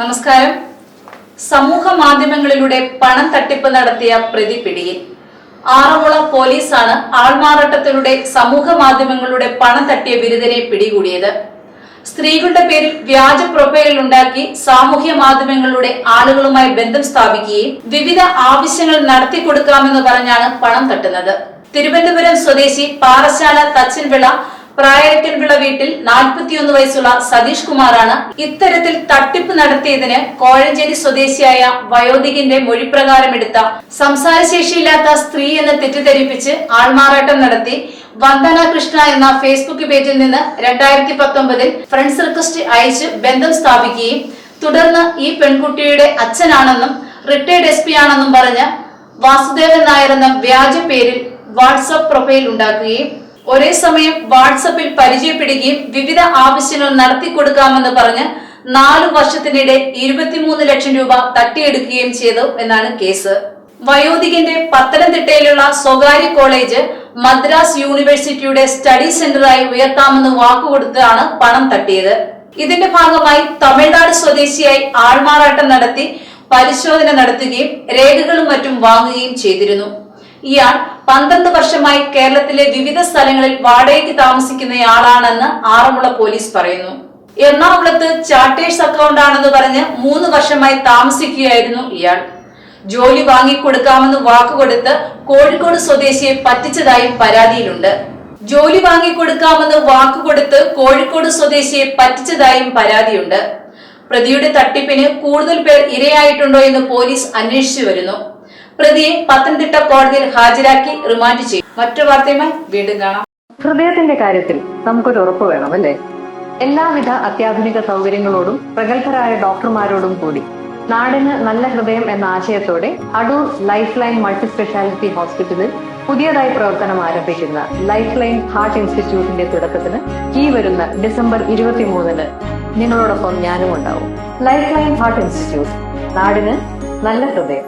നമസ്കാരം. സമൂഹ മാധ്യമങ്ങളിലൂടെ പണം തട്ടിപ്പ് നടത്തിയ പ്രതി പിടിയിൽ ആറന്മുള പോലീസാണ് ആൾമാറാട്ടത്തിലൂടെ സമൂഹ മാധ്യമങ്ങളിലൂടെ പണം തട്ടിയ ബിരുദനെ പിടികൂടിയത്. സ്ത്രീകളുടെ പേരിൽ വ്യാജ പ്രൊഫൈൽ ഉണ്ടാക്കി സാമൂഹ്യ മാധ്യമങ്ങളിലൂടെ ആളുകളുമായി ബന്ധം സ്ഥാപിക്കുകയും വിവിധ ആവശ്യങ്ങൾ നടത്തി കൊടുക്കാമെന്ന് പറഞ്ഞാണ് പണം തട്ടുന്നത്. തിരുവനന്തപുരം സ്വദേശി പാറശാല തച്ചൻവിള പ്രായക്കൻവിള വീട്ടിൽ നാൽപ്പത്തിയൊന്ന് വയസ്സുള്ള സതീഷ് കുമാറാണ് ഇത്തരത്തിൽ തട്ടിപ്പ് നടത്തിയതിന് കോഴഞ്ചേരി സ്വദേശിയായ വയോധികന്റെ മൊഴിപ്രകാരം എടുത്ത സംസാരശേഷിയില്ലാത്ത സ്ത്രീ എന്ന് തെറ്റിദ്ധരിപ്പിച്ച് ആൾമാറാട്ടം നടത്തി വന്ദന കൃഷ്ണ എന്ന ഫേസ്ബുക്ക് പേജിൽ നിന്ന് രണ്ടായിരത്തി പത്തൊമ്പതിൽ ഫ്രണ്ട്സ് റിക്വസ്റ്റ് അയച്ച് ബന്ധം സ്ഥാപിക്കുകയും തുടർന്ന് ഈ പെൺകുട്ടിയുടെ അച്ഛനാണെന്നും റിട്ടയർഡ് എസ് പി ആണെന്നും പറഞ്ഞ് വാസുദേവൻ നായർ എന്ന വ്യാജ പേരിൽ വാട്സപ്പ് പ്രൊഫൈൽ ഉണ്ടാക്കുകയും ഒരേ സമയം വാട്സപ്പിൽ പരിചയപ്പെടുകയും വിവിധ ആവശ്യങ്ങൾ നടത്തി കൊടുക്കാമെന്ന് പറഞ്ഞ് നാലു വർഷത്തിനിടെ ഇരുപത്തിമൂന്ന് ലക്ഷം രൂപ തട്ടിയെടുക്കുകയും ചെയ്തു എന്നാണ് കേസ്. വയോധികന്റെ പത്തനംതിട്ടയിലുള്ള സ്വകാര്യ കോളേജ് മദ്രാസ് യൂണിവേഴ്സിറ്റിയുടെ സ്റ്റഡി സെന്ററായി ഉയർത്താമെന്ന് വാക്കുകൊടുത്താണ് പണം തട്ടിയത്. ഇതിന്റെ ഭാഗമായി തമിഴ്നാട് സ്വദേശിയായി ആൾമാറാട്ടം നടത്തി പരിശോധന നടത്തുകയും രേഖകളും മറ്റും വാങ്ങുകയും ചെയ്തിരുന്നു. ഇയാൾ പന്ത്രണ്ട് വർഷമായി കേരളത്തിലെ വിവിധ സ്ഥലങ്ങളിൽ വാടകയ്ക്ക് താമസിക്കുന്നയാളാണെന്ന് ആറന്മുള പോലീസ് പറയുന്നു. എറണാകുളത്ത് ചാർട്ടേഴ്സ് അക്കൗണ്ട് ആണെന്ന് പറഞ്ഞ് മൂന്ന് വർഷമായി താമസിക്കുകയായിരുന്നു ഇയാൾ. ജോലി വാങ്ങിക്കൊടുക്കാമെന്ന് വാക്കുകൊടുത്ത് കോഴിക്കോട് സ്വദേശിയെ പറ്റിച്ചതായും പരാതിയിലുണ്ട്. ജോലി വാങ്ങിക്കൊടുക്കാമെന്ന് വാക്കുകൊടുത്ത് കോഴിക്കോട് സ്വദേശിയെ പറ്റിച്ചതായും പരാതിയുണ്ട്. പ്രതിയുടെ തട്ടിപ്പിന് കൂടുതൽ പേർ ഇരയായിട്ടുണ്ടോ എന്ന് പോലീസ് അന്വേഷിച്ചു വരുന്നു. പ്രതിയെ പത്തനംതിട്ട കോടതിയിൽ ഹാജരാക്കി റിമാൻഡ് ചെയ്യും മറ്റു വാർത്തയുമായി വീണ്ടും കാണാം. ഹൃദയത്തിന്റെ കാര്യത്തിൽ നമുക്കൊരു ഉറപ്പ് വേണം അല്ലേ? എല്ലാവിധ അത്യാധുനിക സൗകര്യങ്ങളോടും പ്രഗത്ഭരായ ഡോക്ടർമാരോടും കൂടി നാടിന് നല്ല ഹൃദയം എന്ന ആശയത്തോടെ Adoor life line multi speciality ഹോസ്പിറ്റലിൽ പുതിയതായി പ്രവർത്തനം ആരംഭിക്കുന്ന ലൈഫ് ലൈൻ ഹാർട്ട് ഇൻസ്റ്റിറ്റ്യൂട്ടിന്റെ തുടക്കത്തിന് ഈ വരുന്ന ഡിസംബർ ഇരുപത്തിമൂന്നിന് നിങ്ങളോടൊപ്പം ഞാനും ഉണ്ടാവും ലൈഫ് ലൈൻ ഹാർട്ട് ഇൻസ്റ്റിറ്റ്യൂട്ട് നാടിന് നല്ല ഹൃദയം.